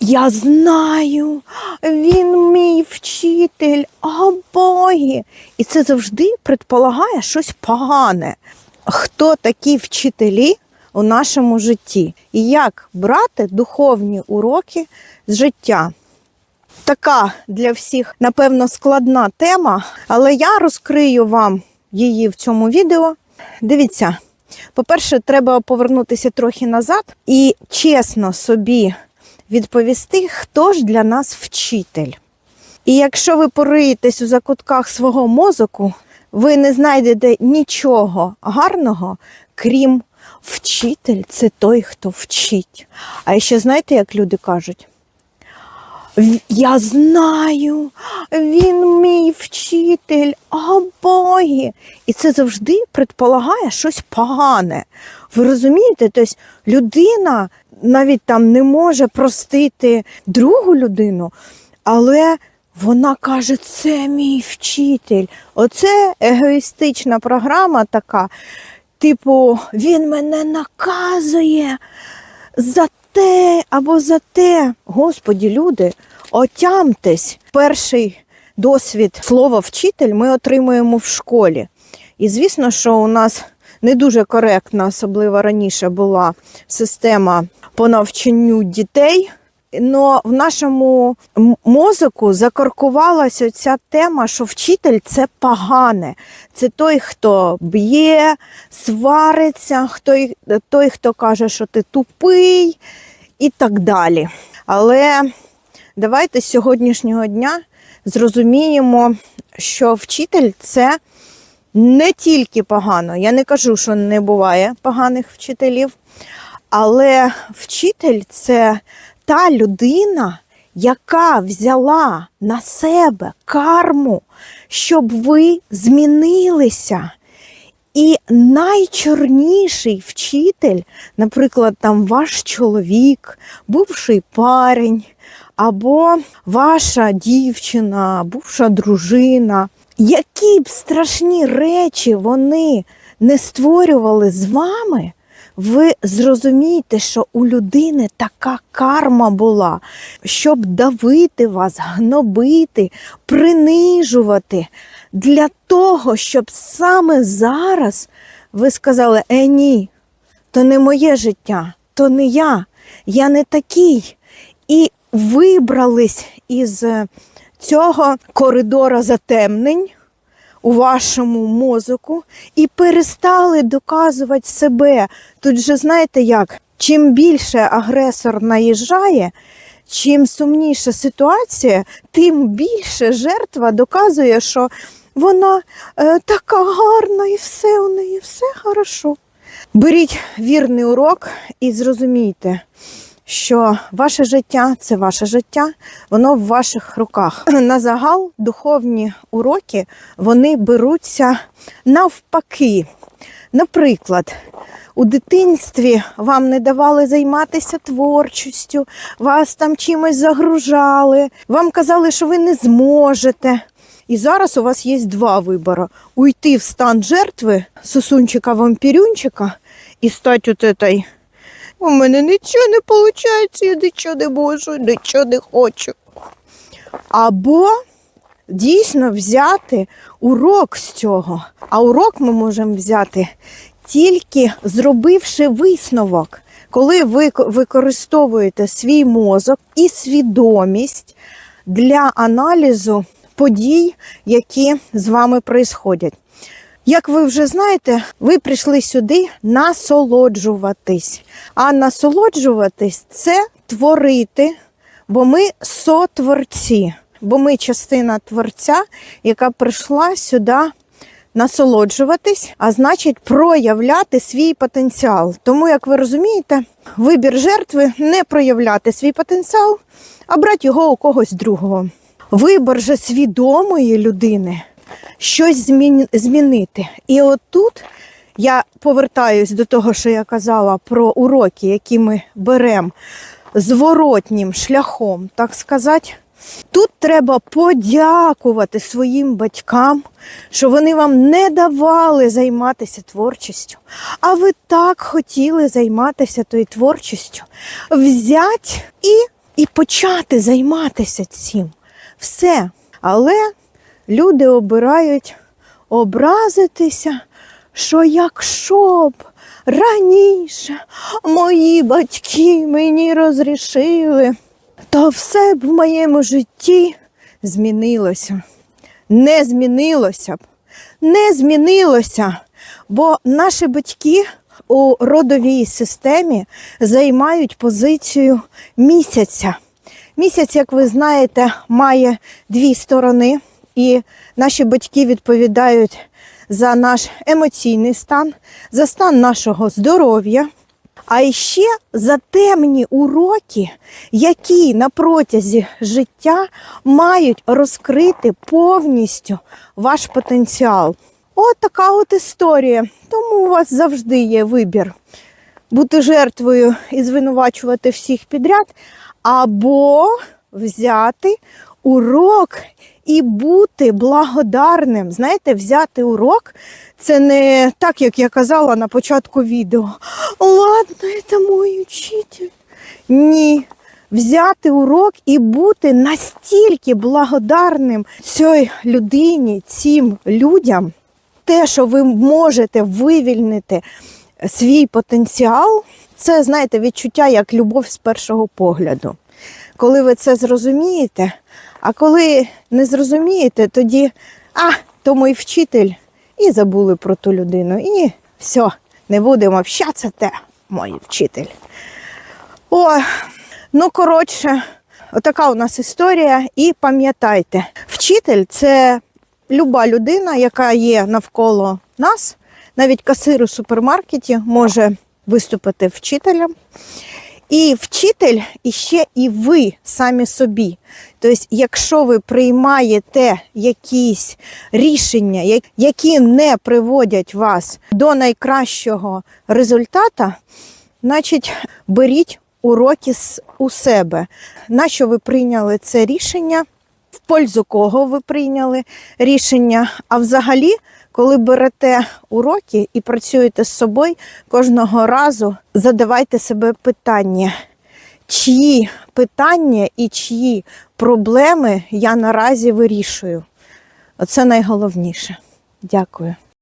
Я знаю, він мій вчитель, а боги. І це завжди предполагає щось погане. Хто такі вчителі у нашому житті? І як брати духовні уроки з життя? Така для всіх, напевно, складна тема, але я розкрию вам її в цьому відео. Дивіться, по-перше, треба повернутися трохи назад і чесно собі відповісти, хто ж для нас вчитель. І якщо ви пориєтесь у закутках свого мозоку, ви не знайдете нічого гарного, крім вчитель це той, хто вчить. А ще знаєте, як люди кажуть? Я знаю, він мій вчитель, а боги. І це завжди предполагає щось погане. Ви розумієте? Тобто людина навіть там не може простити другу людину, але вона каже, це мій вчитель. Оце егоїстична програма така. Типу, він мене наказує за те або за те. Господі, люди, отямтесь. Перший досвід слова вчитель ми отримуємо в школі. І звісно, що у нас не дуже коректна, особливо раніше була система по навчанню дітей. Но в нашому м- мозоку закоркувалася ця тема, що вчитель це погане. Це той, хто б'є, свариться, хто, той, хто каже, що ти тупий і так далі. Але давайте з сьогоднішнього дня зрозуміємо, що вчитель це не тільки погано. Я не кажу, що не буває поганих вчителів, але вчитель це та людина, яка взяла на себе карму, щоб ви змінилися. І найчорніший вчитель, наприклад, там ваш чоловік, бувший парень, або ваша дівчина, бувша дружина, які б страшні речі вони не створювали з вами, ви зрозумієте, що у людини така карма була, щоб давити вас, гнобити, принижувати для того, щоб саме зараз ви сказали: Е, ні, то не моє життя, то не я, я не такий. І вибрались із цього коридора затемнень у вашому мозоку і перестали доказувати себе. Тут же знаєте як? Чим більше агресор наїжджає, чим сумніша ситуація, тим більше жертва доказує, що вона е, така гарна і все у неї, все хорошо. Беріть вірний урок і зрозумійте, що ваше життя це ваше життя, воно в ваших руках. На загал духовні уроки вони беруться навпаки. Наприклад, у дитинстві вам не давали займатися творчістю, вас там чимось загружали, вам казали, що ви не зможете. І зараз у вас є два вибори: уйти в стан жертви сосунчика-вампірюнчика і стати от этой у мене нічого не виходить, я нічого не можу, нічого не хочу. Або дійсно взяти урок з цього. А урок ми можемо взяти тільки зробивши висновок. Коли ви використовуєте свій мозок і свідомість для аналізу подій, які з вами происходять. Як ви вже знаєте, ви прийшли сюди насолоджуватись. А насолоджуватись це творити, бо ми сотворці, бо ми частина творця, яка прийшла сюди насолоджуватись, а значить проявляти свій потенціал. Тому, як ви розумієте, вибір жертви не проявляти свій потенціал, а брати його у когось другого. Вибір же свідомої людини щось змін- змінити. І отут я повертаюсь до того, що я казала про уроки, які ми беремо зворотнім шляхом, так сказати. Тут треба подякувати своїм батькам, що вони вам не давали займатися творчістю, а ви так хотіли займатися тою творчістю. Взять і, і почати займатися цим. Все. Але люди обирають образитися, що якщо б раніше мої батьки мені розрішили, то все б в моєму житті змінилося. Не змінилося б. Не змінилося, бо наші батьки у родовій системі займають позицію місяця. Місяць, як ви знаєте, має дві сторони, і наші батьки відповідають за наш емоційний стан, за стан нашого здоров'я, а ще за темні уроки, які на протязі життя мають розкрити повністю ваш потенціал. От така от історія. Тому у вас завжди є вибір бути жертвою і звинувачувати всіх підряд, або взяти урок і бути благодарним. Знаєте, взяти урок це не так, як я казала на початку відео. Ладно, це мій учитель. Ні. Взяти урок і бути настільки благодарним цій людині, цим людям, те, що ви можете вивільнити свій потенціал, це, знаєте, відчуття як любов з першого погляду. Коли ви це зрозумієте, а коли не зрозумієте, тоді а, то мій вчитель, і забули про ту людину. І все, не будемо общатися, те мій вчитель. О, ну коротше, отака у нас історія. І пам'ятайте, вчитель це люба людина, яка є навколо нас. Навіть касир у супермаркеті може виступити вчителем. І вчитель іще і ви самі собі. Тобто, якщо ви приймаєте якісь рішення, які не приводять вас до найкращого результата, значить беріть уроки у себе. Нащо ви прийняли це рішення? В пользу кого ви прийняли рішення? А взагалі, коли берете уроки і працюєте з собою, кожного разу задавайте себе питання, чиї питання і чиї проблеми я наразі вирішую. Оце найголовніше. Дякую.